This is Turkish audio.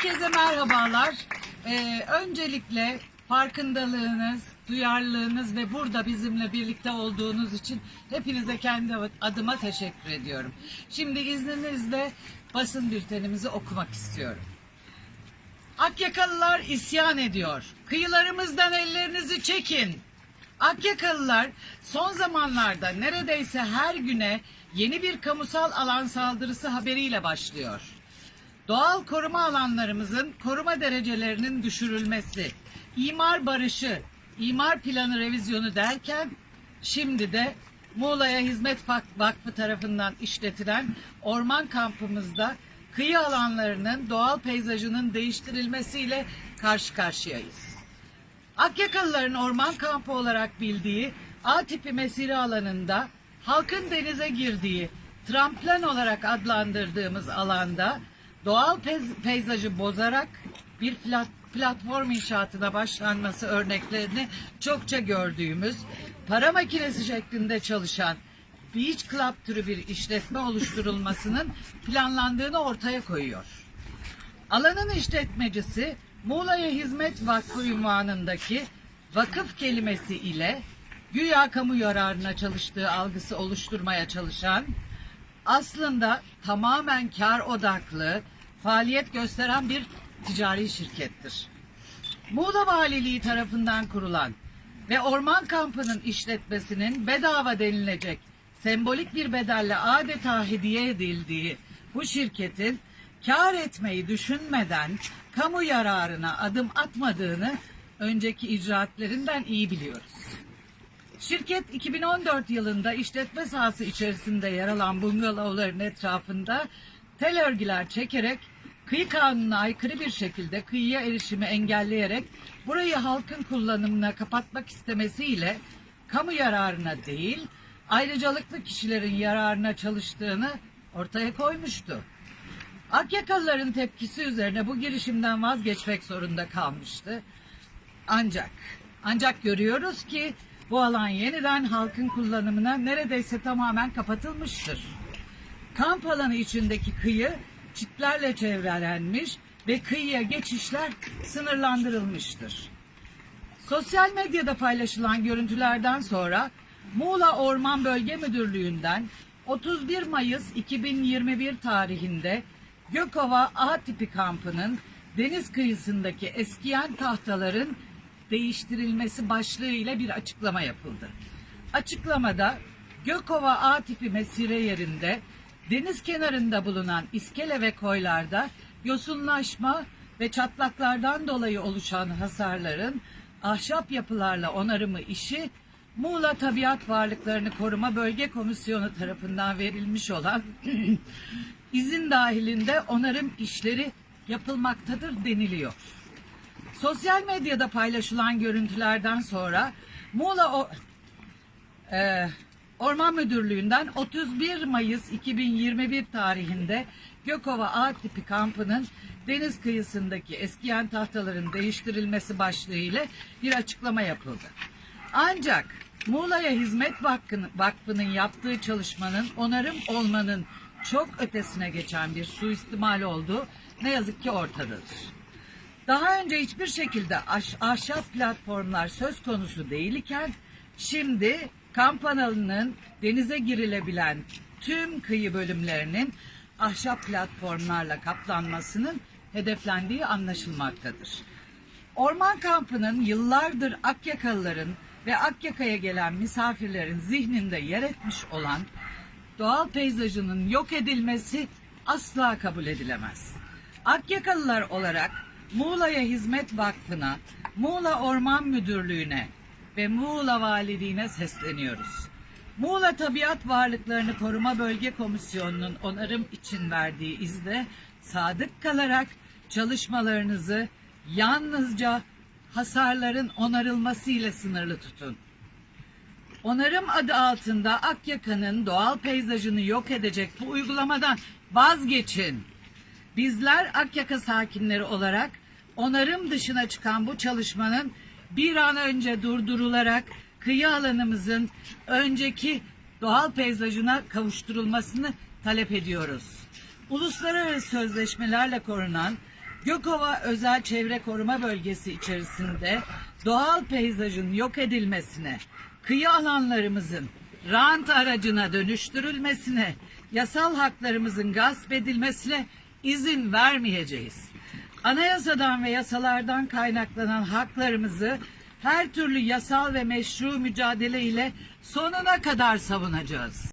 Herkese merhabalar. Ee, öncelikle farkındalığınız, duyarlılığınız ve burada bizimle birlikte olduğunuz için hepinize kendi adıma teşekkür ediyorum. Şimdi izninizle basın bültenimizi okumak istiyorum. Akyakalılar isyan ediyor. Kıyılarımızdan ellerinizi çekin. Akyakalılar son zamanlarda neredeyse her güne yeni bir kamusal alan saldırısı haberiyle başlıyor. Doğal koruma alanlarımızın koruma derecelerinin düşürülmesi, imar barışı, imar planı revizyonu derken şimdi de Muğla'ya Hizmet Vak- Vakfı tarafından işletilen orman kampımızda kıyı alanlarının doğal peyzajının değiştirilmesiyle karşı karşıyayız. Akyakalıların orman kampı olarak bildiği A tipi mesire alanında halkın denize girdiği tramplen olarak adlandırdığımız alanda doğal peyzajı bozarak bir plat- platform inşaatına başlanması örneklerini çokça gördüğümüz para makinesi şeklinde çalışan Beach Club türü bir işletme oluşturulmasının planlandığını ortaya koyuyor. Alanın işletmecisi Muğla'ya Hizmet Vakfı ünvanındaki vakıf kelimesi ile güya kamu yararına çalıştığı algısı oluşturmaya çalışan aslında tamamen kar odaklı faaliyet gösteren bir ticari şirkettir. Muğla Valiliği tarafından kurulan ve orman kampının işletmesinin bedava denilecek sembolik bir bedelle adeta hediye edildiği bu şirketin kar etmeyi düşünmeden kamu yararına adım atmadığını önceki icraatlerinden iyi biliyoruz. Şirket 2014 yılında işletme sahası içerisinde yer alan bungalovların etrafında tel örgüler çekerek kıyı kanununa aykırı bir şekilde kıyıya erişimi engelleyerek burayı halkın kullanımına kapatmak istemesiyle kamu yararına değil ayrıcalıklı kişilerin yararına çalıştığını ortaya koymuştu. Akyakalıların tepkisi üzerine bu girişimden vazgeçmek zorunda kalmıştı. Ancak ancak görüyoruz ki bu alan yeniden halkın kullanımına neredeyse tamamen kapatılmıştır. Kamp alanı içindeki kıyı çitlerle çevrelenmiş ve kıyıya geçişler sınırlandırılmıştır. Sosyal medyada paylaşılan görüntülerden sonra Muğla Orman Bölge Müdürlüğü'nden 31 Mayıs 2021 tarihinde Gökova A tipi kampının deniz kıyısındaki eskiyen tahtaların değiştirilmesi başlığıyla bir açıklama yapıldı. Açıklamada Gökova A tipi mesire yerinde deniz kenarında bulunan iskele ve koylarda yosunlaşma ve çatlaklardan dolayı oluşan hasarların ahşap yapılarla onarımı işi Muğla Tabiat Varlıklarını Koruma Bölge Komisyonu tarafından verilmiş olan izin dahilinde onarım işleri yapılmaktadır deniliyor. Sosyal medyada paylaşılan görüntülerden sonra Muğla o, e, Orman Müdürlüğü'nden 31 Mayıs 2021 tarihinde Gökova A tipi kampının deniz kıyısındaki eskiyen tahtaların değiştirilmesi başlığıyla bir açıklama yapıldı. Ancak Muğla'ya Hizmet Vakfı'nın, Vakfı'nın yaptığı çalışmanın onarım olmanın çok ötesine geçen bir suistimal olduğu ne yazık ki ortadadır. Daha önce hiçbir şekilde aş- ahşap platformlar söz konusu değil iken şimdi kamp alanının denize girilebilen tüm kıyı bölümlerinin ahşap platformlarla kaplanmasının hedeflendiği anlaşılmaktadır. Orman kampının yıllardır Akyakalıların ve Akyaka'ya gelen misafirlerin zihninde yer etmiş olan doğal peyzajının yok edilmesi asla kabul edilemez. Akyakalılar olarak Muğla'ya Hizmet Vakfı'na, Muğla Orman Müdürlüğü'ne ve Muğla Valiliğine sesleniyoruz. Muğla Tabiat Varlıklarını Koruma Bölge Komisyonu'nun onarım için verdiği izne sadık kalarak çalışmalarınızı yalnızca hasarların onarılması ile sınırlı tutun. Onarım adı altında Akyaka'nın doğal peyzajını yok edecek bu uygulamadan vazgeçin. Bizler Akyaka sakinleri olarak onarım dışına çıkan bu çalışmanın bir an önce durdurularak kıyı alanımızın önceki doğal peyzajına kavuşturulmasını talep ediyoruz. Uluslararası sözleşmelerle korunan Gökova Özel Çevre Koruma Bölgesi içerisinde doğal peyzajın yok edilmesine, kıyı alanlarımızın rant aracına dönüştürülmesine, yasal haklarımızın gasp edilmesine izin vermeyeceğiz. Anayasadan ve yasalardan kaynaklanan haklarımızı her türlü yasal ve meşru mücadele ile sonuna kadar savunacağız.